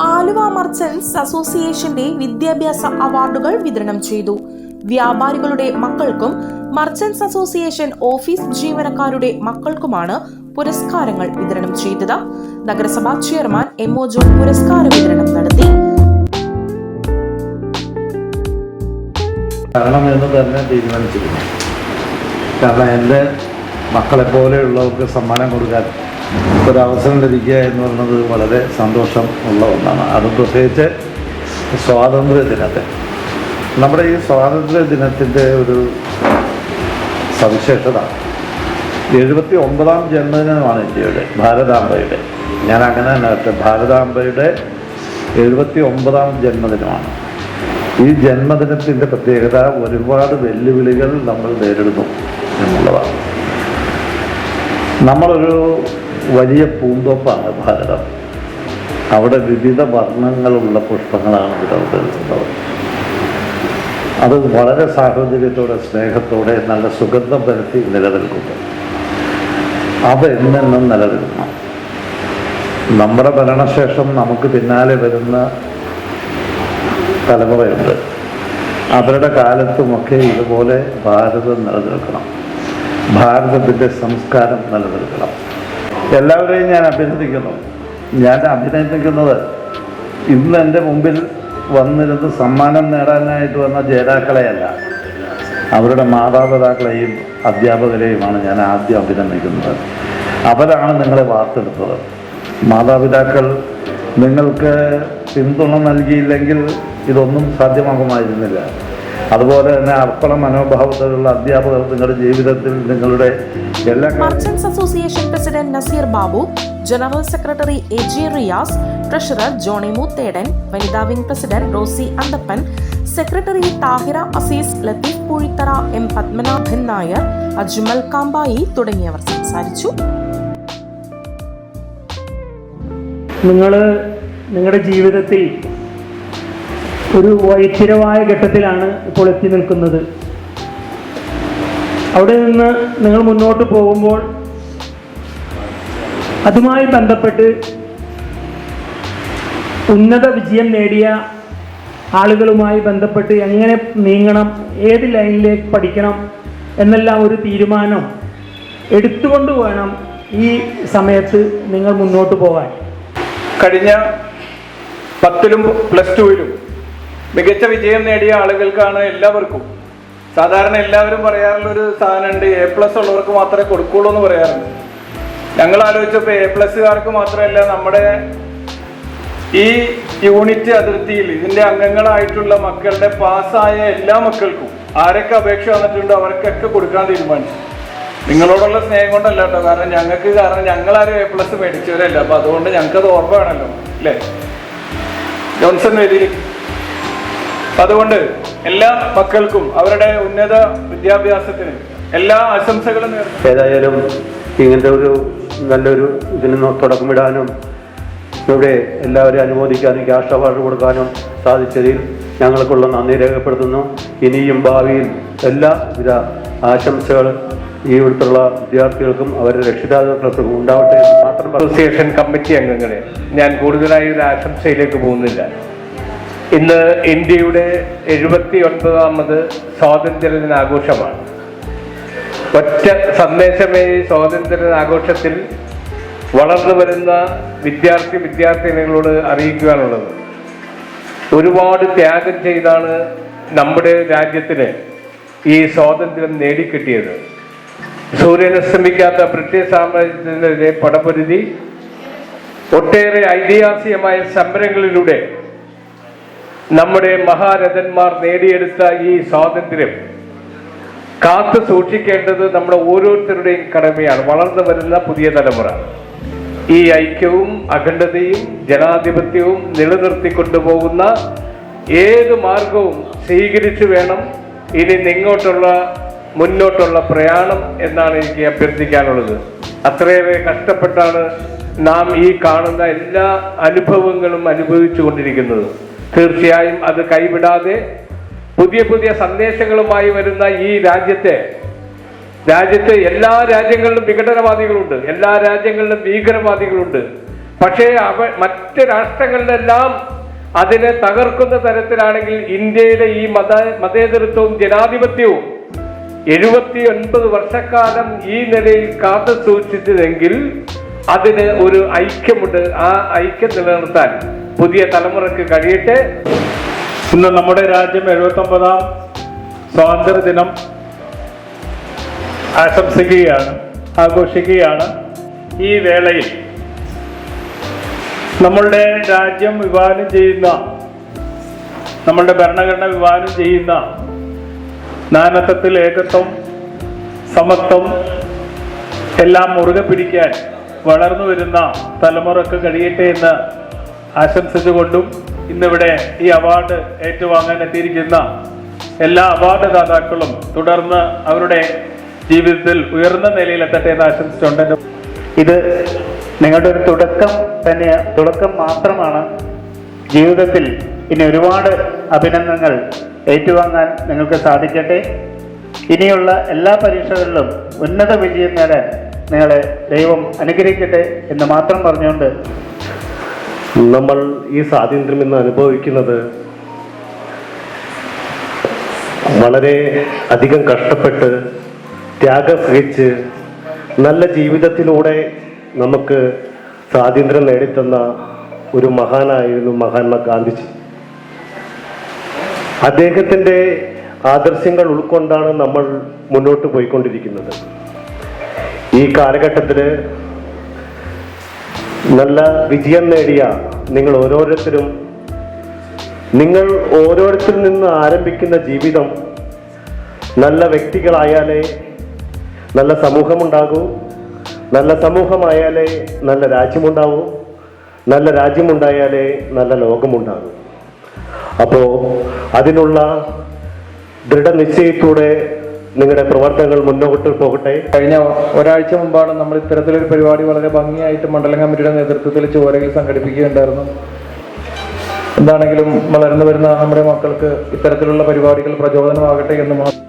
Aluva merchants അസോസിയേഷന്റെ വിദ്യാഭ്യാസ അവാർഡുകൾ വിതരണം ചെയ്തു. വ്യാപാരികളുടെ മക്കൾക്കും മർച്ചൻസ് അസോസിയേഷൻ ഓഫീസ് ജീവനക്കാരുടെ മക്കൾക്കുമാണ് പുരസ്കാരങ്ങൾ വിതരണം ചെയ്തത്. നഗരസഭാ ചെയർമാൻ എം ഒ ജോൺ പുരസ്കാര വിതരണം നടത്തി. തന്നെ തീരുമാനിച്ചിരുന്നു. കാരണം എന്റെ മക്കളെ പോലെയുള്ളവർക്ക് സമ്മാനം കൊടുക്കാൻ ഒരവസരം ലഭിക്കുക എന്ന് പറയുന്നത് വളരെ സന്തോഷം ഉള്ള ഒന്നാണ്. അത് പ്രത്യേകിച്ച് സ്വാതന്ത്ര്യ ദിനത്തെ. നമ്മുടെ ഈ സ്വാതന്ത്ര്യ ദിനത്തിന്റെ ഒരു സവിശേഷത. എഴുപത്തി ഒമ്പതാം ജന്മദിനമാണ് ഇന്ത്യയുടെ ഭാരതാംബയുടെ. ഞാൻ അങ്ങനെ തന്നെ ഭാരതാംബയുടെ എഴുപത്തി ഒമ്പതാം ജന്മദിനമാണ്. ഈ ജന്മദിനത്തിന്റെ പ്രത്യേകത ഒരുപാട് വെല്ലുവിളികൾ നമ്മൾ നേരിടുന്നു എന്നുള്ളതാണ്. നമ്മളൊരു വലിയ പൂന്തോപ്പാണ് ഭാരതം. അവിടെ വിവിധ വർണങ്ങളുള്ള പുഷ്പങ്ങളാണ് വിടർത്തുന്നത് അത് വളരെ സാഹോദര്യത്തോടെ സ്നേഹത്തോടെ നല്ല സുഗന്ധം പരത്തി നിലനിൽക്കുന്നു. അത് എന്നെന്നും നിലനിൽക്കണം നമ്മുടെ ഭരണശേഷം നമുക്ക് പിന്നാലെ വരുന്ന തലമുറയുണ്ട്. അവരുടെ കാലത്തുമൊക്കെ ഇതുപോലെ ഭാരതം നിലനിൽക്കണം. ഭാരതത്തിന്റെ സംസ്കാരം നിലനിൽക്കണം. എല്ലാവരെയും ഞാൻ അഭിനന്ദിക്കുന്നു ഞാൻ അഭിനന്ദിക്കുന്നത് ഇന്ന് എന്റെ മുമ്പിൽ വന്നിരുന്ന് സമ്മാനം നേടാനായിട്ട് വന്ന ജേതാക്കളെയല്ല അവരുടെ മാതാപിതാക്കളെയും അധ്യാപകരെയുമാണ് ഞാൻ ആദ്യം അഭിനന്ദിക്കുന്നത്. അവരാണ് നിങ്ങളെ വാർത്തെടുത്തത്. മാതാപിതാക്കൾ നിങ്ങൾക്ക് പിന്തുണ നൽകിയില്ലെങ്കിൽ ഇതൊന്നും സാധ്യമാകുമായിരുന്നില്ല. അതുപോലെ തന്നെ അർപ്പണ മനോഭാവത്തിലുള്ള അധ്യാപകർ നിങ്ങളുടെ ജീവിതത്തിൽ നിങ്ങളുടെ എല്ലാ merchants association president Naseer Babu general secretary A G Riyas treasurer Johny Moothedan വനിതാ wing president Rosy Anthappan secretary Thahira Azeez Latheef Poozhithara M Padmanabhan Nair Ajmal Kampayi തുടങ്ങിയവർ സംസാരിച്ചു. നിങ്ങൾ നിങ്ങളുടെ ജീവിതത്തിൽ ഒരു വൈച്ചിരമായ ഘട്ടത്തിലാണ് ഇപ്പോൾ എത്തി നിൽക്കുന്നത്. അവിടെ നിന്ന് നിങ്ങൾ മുന്നോട്ട് പോകുമ്പോൾ അതുമായി ബന്ധപ്പെട്ട് ഉന്നത വിജയം നേടിയ ആളുകളുമായി ബന്ധപ്പെട്ട് എങ്ങനെ നീങ്ങണം ഏത് ലൈനിലേക്ക് പഠിക്കണം എന്നെല്ലാം ഒരു തീരുമാനം എടുത്തുകൊണ്ട് വേണം ഈ സമയത്ത് നിങ്ങൾ മുന്നോട്ട് പോകാൻ. കഴിഞ്ഞ പത്തിലും പ്ലസ് ടുവിലും മികച്ച വിജയം നേടിയ ആളുകൾക്കാണ് എല്ലാവർക്കും. സാധാരണ എല്ലാവരും പറയാറുള്ള ഒരു സാധനമുണ്ട് എ പ്ലസ് ഉള്ളവർക്ക് മാത്രമേ കൊടുക്കുള്ളൂ എന്ന് പറയാറുണ്ട്. ഞങ്ങൾ ആലോചിച്ചപ്പോൾ എ പ്ലസ്സുകാർക്ക് മാത്രമല്ല നമ്മുടെ ഈ യൂണിറ്റ് അതിർത്തിയിൽ ഇതിന്റെ അംഗങ്ങളായിട്ടുള്ള മക്കളുടെ പാസ്സായ എല്ലാ മക്കൾക്കും ആരൊക്കെ അപേക്ഷ വന്നിട്ടുണ്ടോ അവർക്കൊക്കെ കൊടുക്കാൻ തീരുമാനിച്ചു. നിങ്ങളോടുള്ള സ്നേഹം കൊണ്ടല്ല കേട്ടോ കാരണം ഞങ്ങൾക്ക് കാരണം ഞങ്ങളാരും എ പ്ലസ് മേടിച്ചവരല്ല. അപ്പൊ അതുകൊണ്ട് ഞങ്ങൾക്കത് ഓർമ്മ വേണമല്ലോ അല്ലേ? ജോൺസൺ വേദിയിലേക്ക്. അതുകൊണ്ട് എല്ലാ മക്കൾക്കും അവരുടെ ഉന്നത വിദ്യാഭ്യാസത്തിന് എല്ലാ ആശംസകളും ഏതായാലും ഇങ്ങനത്തെ ഒരു നല്ലൊരു ഇതിന് തുടക്കമിടാനും ഇവിടെ എല്ലാവരെയും അനുമോദിക്കാനും ക്യാഷ് അവാർഡ് കൊടുക്കാനും സാധിച്ചതിൽ ഞങ്ങൾക്കുള്ള നന്ദി രേഖപ്പെടുത്തുന്നു. ഇനിയും ഭാവിയിൽ എല്ലാവിധ ആശംസകൾ ഈ ഇവിടുത്തുള്ള വിദ്യാർത്ഥികൾക്കും അവരുടെ രക്ഷിതാക്കൾക്കും ഉണ്ടാവട്ടെ എന്ന് മാത്രം അസോസിയേഷൻ കമ്മിറ്റി അംഗങ്ങളെ ഞാൻ കൂടുതലായി ഒരു ആശംസയിലേക്ക് പോകുന്നില്ല. ഇന്ന് ഇന്ത്യയുടെ എഴുപത്തി ഒൻപതാമത് സ്വാതന്ത്ര്യ ദിനാഘോഷമാണ് ഒറ്റ സന്ദേശമേ സ്വാതന്ത്ര്യ ദിനാഘോഷത്തിൽ വളർന്നു വരുന്ന വിദ്യാർത്ഥി വിദ്യാർത്ഥിനികളോട് അറിയിക്കുവാനുള്ളത്. ഒരുപാട് ത്യാഗം ചെയ്താണ് നമ്മുടെ രാജ്യത്തിന് ഈ സ്വാതന്ത്ര്യം നേടിക്കിട്ടിയത്. സൂര്യനസ്തമിക്കാത്ത ബ്രിട്ടീഷ് സാമ്രാജ്യത്തിനെതിരെ പടപൊരുതി ഒട്ടേറെ ഐതിഹാസികമായ സമരങ്ങളിലൂടെ നമ്മുടെ മഹാരഥന്മാർ നേടിയെടുത്ത ഈ സ്വാതന്ത്ര്യം കാത്തു സൂക്ഷിക്കേണ്ടത് നമ്മുടെ ഓരോരുത്തരുടെയും കടമയാണ്. വളർന്നു വരുന്ന പുതിയ തലമുറ. ഈ ഐക്യവും അഖണ്ഡതയും ജനാധിപത്യവും നിലനിർത്തി കൊണ്ടുപോകുന്ന ഏത് മാർഗവും സ്വീകരിച്ചു വേണം. ഇനി നിങ്ങോട്ടുള്ള മുന്നോട്ടുള്ള പ്രയാണം എന്നാണ് എനിക്ക് അഭ്യർത്ഥിക്കാനുള്ളത്. അത്രയേറെ കഷ്ടപ്പെട്ടാണ് നാം ഈ കാണുന്ന എല്ലാ അനുഭവങ്ങളും അനുഭവിച്ചു കൊണ്ടിരിക്കുന്നത് തീർച്ചയായും അത് കൈവിടാതെ പുതിയ പുതിയ സന്ദേശങ്ങളുമായി വരുന്ന ഈ രാജ്യത്തെ രാജ്യത്തെ എല്ലാ രാജ്യങ്ങളിലും വിഘടനവാദികളുണ്ട് എല്ലാ രാജ്യങ്ങളിലും ഭീകരവാദികളുണ്ട്. പക്ഷേ അവ മറ്റ് രാഷ്ട്രങ്ങളിലെല്ലാം അതിനെ തകർക്കുന്ന തരത്തിലാണെങ്കിൽ ഇന്ത്യയിലെ ഈ മത മതേതരത്വവും ജനാധിപത്യവും എഴുപത്തി ഒൻപത് വർഷക്കാലം ഈ നിലയിൽ കാത്തു സൂക്ഷിച്ചതെങ്കിൽ അതിന് ഒരു ഐക്യമുണ്ട്. ആ ഐക്യം നിലനിർത്താൻ പുതിയ തലമുറയ്ക്ക് കഴിയട്ടെ. ഇന്ന് നമ്മുടെ രാജ്യം എഴുപത്തി ഒമ്പതാം സ്വാതന്ത്ര്യ ദിനം ആശംസിക്കുകയാണ് ആഘോഷിക്കുകയാണ്. ഈ വേളയിൽ നമ്മളുടെ രാജ്യം വിഭാവനം ചെയ്യുന്ന നമ്മളുടെ ഭരണഘടന വിഭാവനം ചെയ്യുന്ന നാനത്വത്തിൽ ഏകത്വം സമത്വം എല്ലാം മുറുകെ പിടിക്കാൻ വളർന്നു വരുന്ന തലമുറയ്ക്ക് കഴിയട്ടെ എന്ന് ആശംസിച്ചുകൊണ്ടും ഇന്നിവിടെ ഈ അവാർഡ് ഏറ്റുവാങ്ങാൻ എത്തിയിരിക്കുന്ന എല്ലാ അവാർഡ് ദാതാക്കളും തുടർന്ന് അവരുടെ ജീവിതത്തിൽ ഉയർന്ന നിലയിലെത്തട്ടെ എന്ന് ആശംസിച്ചുകൊണ്ട് ഇത് നിങ്ങളുടെ ഒരു തുടക്കം തന്നെ തുടക്കം മാത്രമാണ്. ജീവിതത്തിൽ ഇനി ഒരുപാട് അഭിനന്ദനങ്ങൾ ഏറ്റുവാങ്ങാൻ നിങ്ങൾക്ക് സാധിക്കട്ടെ. ഇനിയുള്ള എല്ലാ പരീക്ഷകളിലും ഉന്നത വിജയം നേടാൻ നിങ്ങളെ ദൈവം അനുഗ്രഹിക്കട്ടെ എന്ന് മാത്രം പറഞ്ഞുകൊണ്ട് നമ്മൾ ഈ സ്വാതന്ത്ര്യം ഇന്ന് അനുഭവിക്കുന്നത് വളരെ അധികം കഷ്ടപ്പെട്ട് ത്യാഗം സഹിച്ച് നല്ല ജീവിതത്തിലൂടെ നമുക്ക് സ്വാതന്ത്ര്യം നേടിത്തന്ന ഒരു മഹാനായിരുന്നു മഹാത്മാ ഗാന്ധിജി. അദ്ദേഹത്തിന്റെ ആദർശങ്ങൾ ഉൾക്കൊണ്ടാണ് നമ്മൾ മുന്നോട്ട് പോയിക്കൊണ്ടിരിക്കുന്നത്. ഈ കാലഘട്ടത്തിൽ നല്ല വിജയം നേടിയ നിങ്ങൾ ഓരോരുത്തരും നിങ്ങൾ ഓരോരുത്തരിൽ നിന്ന് ആരംഭിക്കുന്ന ജീവിതം നല്ല വ്യക്തികളായാലേ നല്ല സമൂഹമുണ്ടാകൂ നല്ല സമൂഹമായാലേ നല്ല രാജ്യമുണ്ടാവൂ നല്ല രാജ്യമുണ്ടായാലേ നല്ല ലോകമുണ്ടാകൂ. അപ്പോൾ അതിനുള്ള ദൃഢനിശ്ചയത്തോടെ നിങ്ങളുടെ പ്രവർത്തനങ്ങൾ മുന്നോട്ട് പോകട്ടെ. കഴിഞ്ഞ ഒരാഴ്ച മുമ്പാണ് നമ്മൾ ഇത്തരത്തിലൊരു പരിപാടി വളരെ ഭംഗിയായിട്ട് മണ്ഡലം കമ്മിറ്റിയുടെ നേതൃത്വത്തിൽ ചോരയിൽ സംഘടിപ്പിക്കുകയുണ്ടായിരുന്നു. എന്താണെങ്കിലും വളർന്നു വരുന്ന നമ്മുടെ മക്കൾക്ക് ഇത്തരത്തിലുള്ള പരിപാടികൾ പ്രചോദനമാകട്ടെ എന്ന് മാത്രം